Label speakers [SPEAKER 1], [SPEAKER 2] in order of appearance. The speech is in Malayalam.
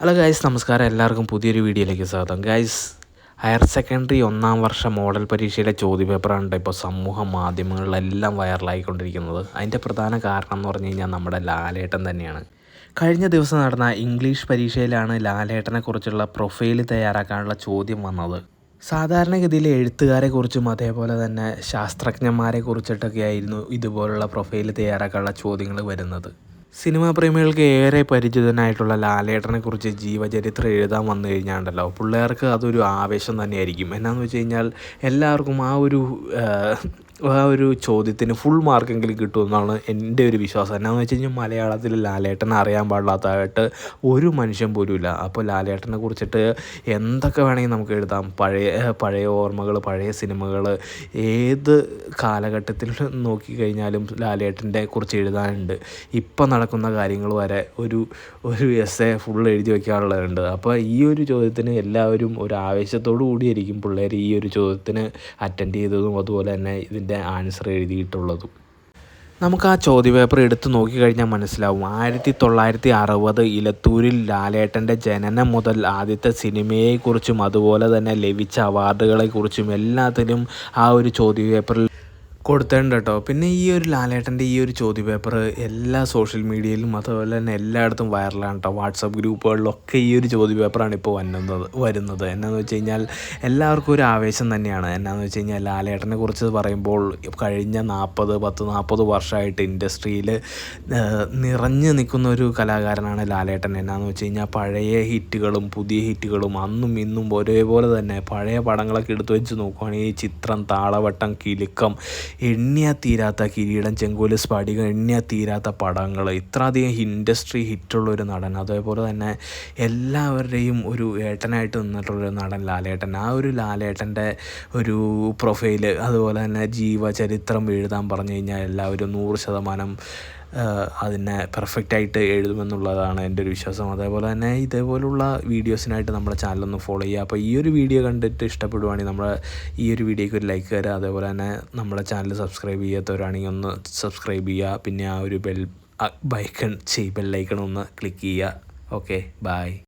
[SPEAKER 1] ഹലോ ഗായ്സ് നമസ്കാരം. എല്ലാവർക്കും പുതിയൊരു വീഡിയോയിലേക്ക് സ്വാഗതം. ഗായ്സ് ഹയർ സെക്കൻഡറി ഒന്നാം വർഷ മോഡൽ പരീക്ഷയിലെ ചോദ്യപേപ്പറാണ് ഇപ്പോൾ സമൂഹ മാധ്യമങ്ങളിലെല്ലാം വൈറലായിക്കൊണ്ടിരിക്കുന്നത്. അതിന്റെ പ്രധാന കാരണം എന്ന് പറഞ്ഞു കഴിഞ്ഞാൽ നമ്മുടെ ലാലേട്ടൻ തന്നെയാണ്. കഴിഞ്ഞ ദിവസം നടന്ന ഇംഗ്ലീഷ് പരീക്ഷയിലാണ് ലാലേട്ടനെക്കുറിച്ചുള്ള പ്രൊഫൈൽ തയ്യാറാക്കാനുള്ള ചോദ്യം വന്നത്. സാധാരണഗതിയിൽ എഴുത്തുകാരെ കുറിച്ചും അതേപോലെ തന്നെ ശാസ്ത്രജ്ഞന്മാരെ കുറിച്ചിട്ടൊക്കെ ആയിരുന്നു ഇതുപോലുള്ള പ്രൊഫൈൽ തയ്യാറാക്കാനുള്ള ചോദ്യങ്ങൾ വരുന്നത്. സിനിമാ പ്രേമികൾക്ക് ഏറെ പരിചിതനായിട്ടുള്ള ലാലേട്ടനെ കുറിച്ച് ജീവചരിത്രം എഴുതാൻ വന്നു കഴിഞ്ഞാണ്ടല്ലോ. പിള്ളേർക്ക് അതൊരു ആവേശം തന്നെയായിരിക്കും. എന്നാന്ന് വെച്ച് കഴിഞ്ഞാൽ എല്ലാവർക്കും ആ ഒരു ആ ഒരു ചോദ്യത്തിന് ഫുൾ മാർക്കെങ്കിലും കിട്ടുമെന്നാണ് എന്റെ ഒരു വിശ്വാസം. എന്നാന്ന് വെച്ച് കഴിഞ്ഞാൽ മലയാളത്തിൽ ലാലേട്ടനെ അറിയാൻ പാടില്ലാത്തതായിട്ട് ഒരു മനുഷ്യൻ പോലും ഇല്ല. അപ്പോൾ ലാലേട്ടനെ കുറിച്ചിട്ട് എന്തൊക്കെ വേണമെങ്കിൽ നമുക്ക് എഴുതാം. പഴയ പഴയ ഓർമ്മകൾ പഴയ സിനിമകൾ ഏത് കാലഘട്ടത്തിൽ നോക്കിക്കഴിഞ്ഞാലും ലാലേട്ടന്റെ കുറിച്ച് എഴുതാനുണ്ട്. ഇപ്പം നടക്കുന്ന കാര്യങ്ങൾ വരെ ഒരു ഒരു എസ് എ ഫുൾ എഴുതി വയ്ക്കാനുള്ളതുണ്ട് അപ്പോൾ ഈ ഒരു ചോദ്യത്തിന് എല്ലാവരും ഒരു ആവേശത്തോടു കൂടിയായിരിക്കും പിള്ളേർ ഈ ഒരു ചോദ്യത്തിന് അറ്റൻഡ് ചെയ്തതും അതുപോലെ തന്നെ ഇതിന്റെ ആൻസർ എഴുതിയിട്ടുള്ളതും. നമുക്ക് ആ ചോദ്യപേപ്പർ എടുത്ത് നോക്കിക്കഴിഞ്ഞാൽ മനസ്സിലാവും. ആയിരത്തി തൊള്ളായിരത്തി അറുപത് ഇലത്തൂരിൽ ലാലേട്ടന്റെ ജനനം മുതൽ ആദ്യത്തെ സിനിമയെക്കുറിച്ചും അതുപോലെ തന്നെ ലഭിച്ച അവാർഡുകളെക്കുറിച്ചും എല്ലാത്തിനും ആ ഒരു ചോദ്യപേപ്പറിൽ കൊടുത്തിട്ടുണ്ട് കേട്ടോ പിന്നെ ഈ ഒരു ലാലേട്ടന്റെ ഈ ഒരു ചോദ്യ പേപ്പർ എല്ലാ സോഷ്യൽ മീഡിയയിലും അതുപോലെ തന്നെ എല്ലായിടത്തും വൈറലാണ് കേട്ടോ വാട്സപ്പ് ഗ്രൂപ്പുകളിലൊക്കെ ഈ ഒരു ചോദ്യ പേപ്പറാണ് ഇപ്പോൾ വന്നത് വരുന്നത്. എന്നാന്ന് വെച്ച് കഴിഞ്ഞാൽ എല്ലാവർക്കും ഒരു ആവേശം തന്നെയാണ്. എന്നാന്ന് വെച്ച് കഴിഞ്ഞാൽ ലാലേട്ടനെ കുറിച്ച് പറയുമ്പോൾ കഴിഞ്ഞ നാൽപ്പത് പത്ത് നാൽപ്പത് വർഷമായിട്ട് ഇൻഡസ്ട്രിയിൽ നിറഞ്ഞു നിൽക്കുന്ന ഒരു കലാകാരനാണ് ലാലേട്ടൻ. എന്നാന്ന് വെച്ച് കഴിഞ്ഞാൽ പഴയ ഹിറ്റുകളും പുതിയ ഹിറ്റുകളും അന്നും ഇന്നും ഒരേപോലെ തന്നെ പഴയ പടങ്ങളൊക്കെ എടുത്തു വെച്ച് നോക്കുവാണെങ്കിൽ ചിത്രം താളവട്ടം കിലുക്കം എണ്ണിയാൽ തീരാത്ത കിരീടം ചെങ്കോൽ സ്ഫടികം എണ്ണിയാ തീരാത്ത പടങ്ങൾ ഇത്രയധികം ഇൻഡസ്ട്രി ഹിറ്റുള്ള ഒരു നടൻ. അതേപോലെ തന്നെ എല്ലാവരുടെയും ഒരു ഏട്ടനായിട്ട് നിന്നിട്ടുള്ളൊരു നടൻ ലാലേട്ടൻ. ആ ഒരു ലാലേട്ടന്റെ ഒരു പ്രൊഫൈൽ അതുപോലെ തന്നെ ജീവചരിത്രം എഴുതാൻ പറഞ്ഞു കഴിഞ്ഞാൽ എല്ലാവരും നൂറ് ശതമാനം അതിനെ പെർഫെക്റ്റായിട്ട് എഴുതുമെന്നുള്ളതാണ് എന്റെ ഒരു വിശ്വാസം. അതേപോലെ തന്നെ ഇതേപോലുള്ള വീഡിയോസിനായിട്ട് നമ്മുടെ ചാനലൊന്ന് ഫോളോ ചെയ്യുക. അപ്പോൾ ഈ ഒരു വീഡിയോ കണ്ടിട്ട് ഇഷ്ടപ്പെടുവാണെങ്കിൽ നമ്മുടെ ഈ ഒരു വീഡിയോയ്ക്ക് ഒരു ലൈക്ക് തരാം അതേപോലെ തന്നെ നമ്മുടെ ചാനൽ സബ്സ്ക്രൈബ് ചെയ്യാത്തവരാണെങ്കിൽ ഒന്ന് സബ്സ്ക്രൈബ് ചെയ്യുക. പിന്നെ ആ ഒരു ബെൽ ബൈക്കൺ ചെയ് ബെല്ലൈക്കൺ ഒന്ന് ക്ലിക്ക് ചെയ്യുക. Okay bye